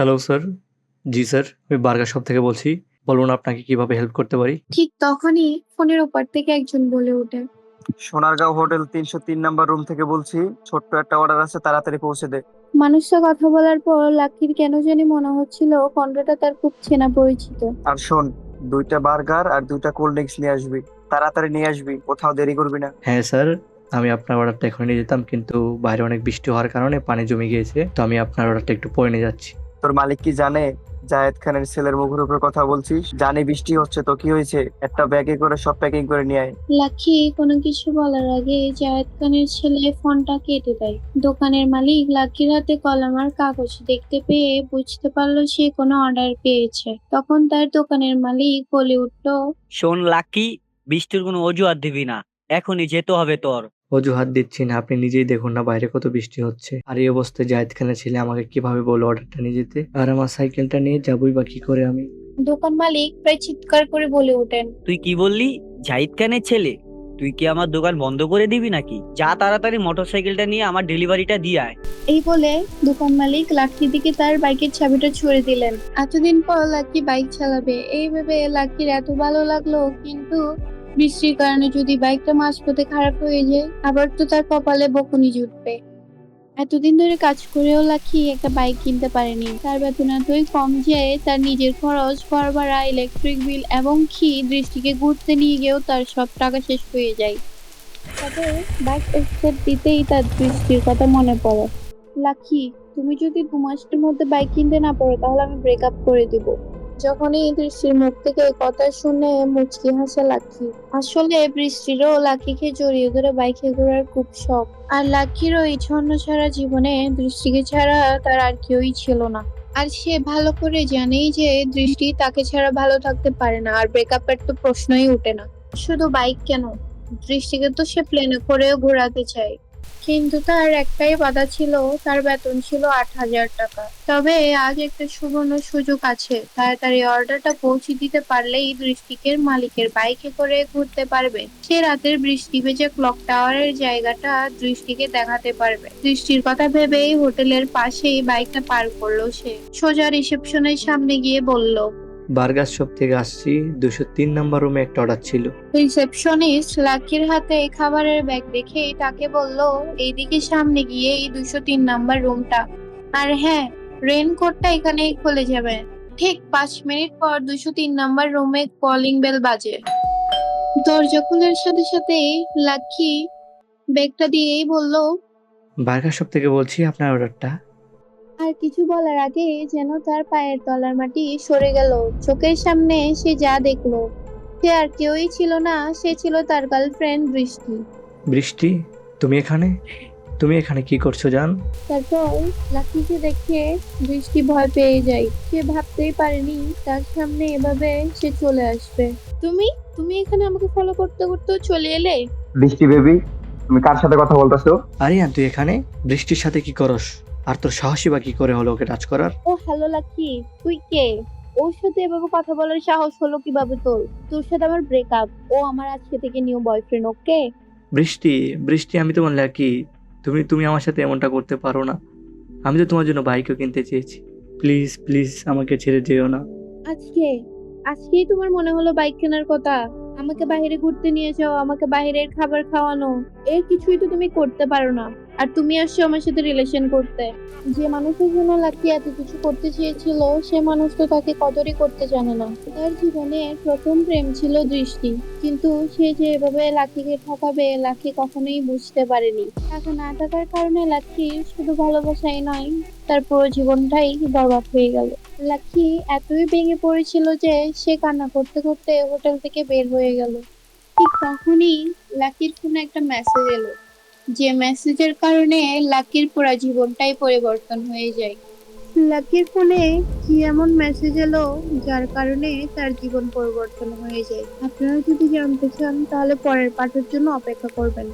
Hello sir জি sir আমি burger shop থেকে বলছি। বলুন আপনাকে কীভাবে হেল্প করতে পারি? ঠিক তখনই ফোনের ওপর থেকে একজন বলে ওঠে। সোনারগাঁও হোটেল তিনশো তিন নাম্বার রুম থেকে বলছি ছোট্ট একটা অর্ডার আছে তাড়াতাড়ি পৌঁছে দে। মানুষটা কথা বলার পর লাকির কেন জানি মনে হচ্ছিল কণ্ঠটা তার খুব চেনা পরিচিত। আর শোন দুইটা বার্গার আর দুইটা কোল্ড ড্রিঙ্কস নিয়ে আসবি। তাড়াতাড়ি নিয়ে আসবি কোথাও দেরি করবি না। হ্যাঁ স্যার আমি আপনার অর্ডারটা এখন নিয়ে যেতাম কিন্তু বাইরে অনেক বৃষ্টি হওয়ার কারণে পানি জমে গিয়েছে তো আমি আপনার অর্ডারটা একটু পরে নিয়ে যাচ্ছি। তোর মালিক কি জানে? জায়েদ খানের ছেলের মুখের উপর কথা বলছিস? জানি বৃষ্টি হচ্ছে তো কি হয়েছে? একটা ব্যাগে করে সব প্যাকিং করে নিয়ে আয়। লাকি কোনো কিছু বলার আগে জায়েদ খানের ছেলে ফোনটা কেটে দেয়। দোকানের মালিক লাকির হাতে কলম আর কাগজ দেখতে পেয়ে বুঝতে পারল সে কোনো অর্ডার পেয়েছে। তখন তার দোকানের মালিক বলে উঠল শোন লাকি বৃষ্টির কোনো অজুহাত দিবি না। এখনই যেতে হবে তোর। অজুহাত দিচ্ছি না আপনি নিজেই দেখুন না বাইরে কত বৃষ্টি হচ্ছে। আর এই অবস্থায় জাহেদ খানের ছেলে আমাকে কীভাবে বলল অর্ডারটা নিয়ে যেতে? আর আমার সাইকেলটা নিয়ে যাবই বা কি করে আমি? দোকান মালিক প্রায় চিৎকার করে বলে ওঠেন। তুই কি বললি? জাহিদ খানের ছেলে? তুই কি আমার দোকান বন্ধ করে দিবি নাকি? যা তাড়াতাড়ি মোটরসাইকেলটা নিয়ে আমার ডেলিভারিটা দিয়ে আয়। এই বলে দোকান মালিক লাকির দিকে তার বাইকের চাবিটা ছুড়ে দিলেন। এতদিন পর লাকি বাইক চালাবে এই ভেবে লাকির এত ভালো লাগল কিন্তু বৃষ্টির কারণে যদি বাইকটা মাঝপথে খারাপ হয়ে যায়, আবার তো তার কপালে বকুনি জুটবে। এতদিন ধরে কাজ করেও লাখি একটা বাইক কিনতে পারেনি। তার বেতন এতই কম যে তার নিজের খরচ, ঘর ভাড়া ইলেকট্রিক বিল এবং কি দৃষ্টিকে ঘুরতে নিয়ে গিয়েও তার সব টাকা শেষ হয়ে যায়। তবে বাইক স্টার্ট দিতেই তার দৃষ্টির কথা মনে পড়ে। লাকি, তুমি যদি দু মাসের মধ্যে বাইক কিনতে না পারো, তাহলে আমি ব্রেকআপ করে দিব। যখনই দৃষ্টির মুখ থেকে এই কথা শুনে মুচকি হাসে লাকি। আসলে বৃষ্টিরও লাকিকে জড়িয়ে ধরে বাইকে ঘোরার খুব শখ। আর লাকিরও এই ছন্ন ছাড়া জীবনে দৃষ্টিকে ছাড়া তার আর কেউই ছিল না। আর সে ভালো করে জানেই যে দৃষ্টি তাকে ছাড়া ভালো থাকতে পারে না, আর ব্রেকআপের তো প্রশ্নই ওঠে না। শুধু বাইক কেন? দৃষ্টিকে তো সে প্লেনে করেও ঘোরাতে চায়। কিন্তু তার একটাই বাধা ছিল, তার বেতন ছিল আট হাজার টাকা। তবে আজ একটা সুবর্ণ সুযোগ আছে। তাড়াতাড়ি অর্ডারটা পৌঁছে দিতে পারলেই দৃষ্টিকের মালিকের বাইকে করে ঘুরতে পারবে। সে রাতের বৃষ্টি ভেজে ক্লক টাওয়ারের জায়গাটা দৃষ্টিকে দেখাতে পারবে। দৃষ্টির কথা ভেবেই হোটেলের পাশেই বাইকটা পার করল সে। সোজা রিসেপশনের সামনে গিয়ে বলল বার্গার শপ থেকে আসছি দুশো তিন নাম্বার রুমে একটা অর্ডার ছিল। রিসেপশনিস্ট লাকির হাতে খাবারের ব্যাগ দেখে তাকে বলল এইদিকে সামনে গিয়ে এই দুশো তিন নাম্বার রুমটা আর হ্যাঁ রেনকোটটা এখানেই খুলে যাবে। ঠিক পাঁচ মিনিট পর দুশো তিন নাম্বার রুমে কলিং বেল বাজে। দরজা খোলার সাথে সাথে লাকি ব্যাগটা দিয়েই বলল বার্গার শপ থেকে বলছি আপনার অর্ডারটা আর কিছু বলার আগে যেন তার পায়ের তলার মাটি সরে গেল। চোখের সামনে সে যা দেখল সে আর কেউই ছিল না সে ছিল তার গার্লফ্রেন্ড বৃষ্টি। বৃষ্টি তুমি এখানে? তুমি এখানে কি করছ জান? তারপর লাকিকে দেখে বৃষ্টি ভয় পেয়ে যায়। সে ভাবতেই পারেনি তার সামনে এভাবে সে চলে আসবে। তুমি? তুমি এখানে আমাকে ফলো করতে করতে চলে এলে? বৃষ্টি বেবি তুমি কার সাথে কথা বলতেছো? আরিয়ান তুই এখানে? বৃষ্টির সাথে কি করস? আর তোর সাহসী বা কি করে হলো ওকে টাচ করার? ও হ্যালো লাকি। তুই কে? ওর সাথে এভাবে কথা বলার সাহস হলো কীভাবে তোর? তোর সাথে আমার ব্রেকআপ ও আমার আজকে থেকে নিউ বয়ফ্রেন্ড ওকে? বৃষ্টি বৃষ্টি আমি তোমার লাকি তুমি তুমি আমার সাথে এমনটা করতে পারো না। আমি তো তোমার জন্য বাইকও কিনতে চেয়েছি। প্লিজ প্লিজ আমাকে ছেড়ে যেও না। আজকে? আজকেই তোমার মনে হলো বাইক কেনার কথা? আমাকে বাইরে ঘুরতে নিয়ে যাও, আমাকে বাইরের খাবার খাওয়ানো। এর কিছুই তো তুমি করতে পারো না। আর তুমি আসছো আমার সাথে রিলেশন করতে। যে মানুষের জন্য লাকি এত কিছু করতে চেয়েছিল, সে মানুষ তো তাকে কদরই করতে জানে না। তার জীবনে প্রথম প্রেম ছিল দৃষ্টি। কিন্তু সে যে এভাবে লাকিকে ঠকাবে, লাকি কখনোই বুঝতে পারেনি। টাকা না থাকার কারণে লাকি শুধু ভালোবাসাই নয়, তার পুরো জীবনটাই বরবাদ হয়ে গেল। লাকি এতই ভেঙে পড়েছিল যে সে কান্না করতে করতে হোটেল থেকে বের হয়ে গেল। ঠিক তখনই লাকির ফোনে একটা মেসেজ এলো, যে মেসেজের কারণে লাকির পুরো জীবনটাই পরিবর্তন হয়ে যায়। লাকির ফোনে কি এমন মেসেজ এলো, যার কারণে তার জীবন পরিবর্তন হয়ে যায়। আপনারা যদি জানতে চান, তাহলে পরের পাঠের জন্য অপেক্ষা করবেন।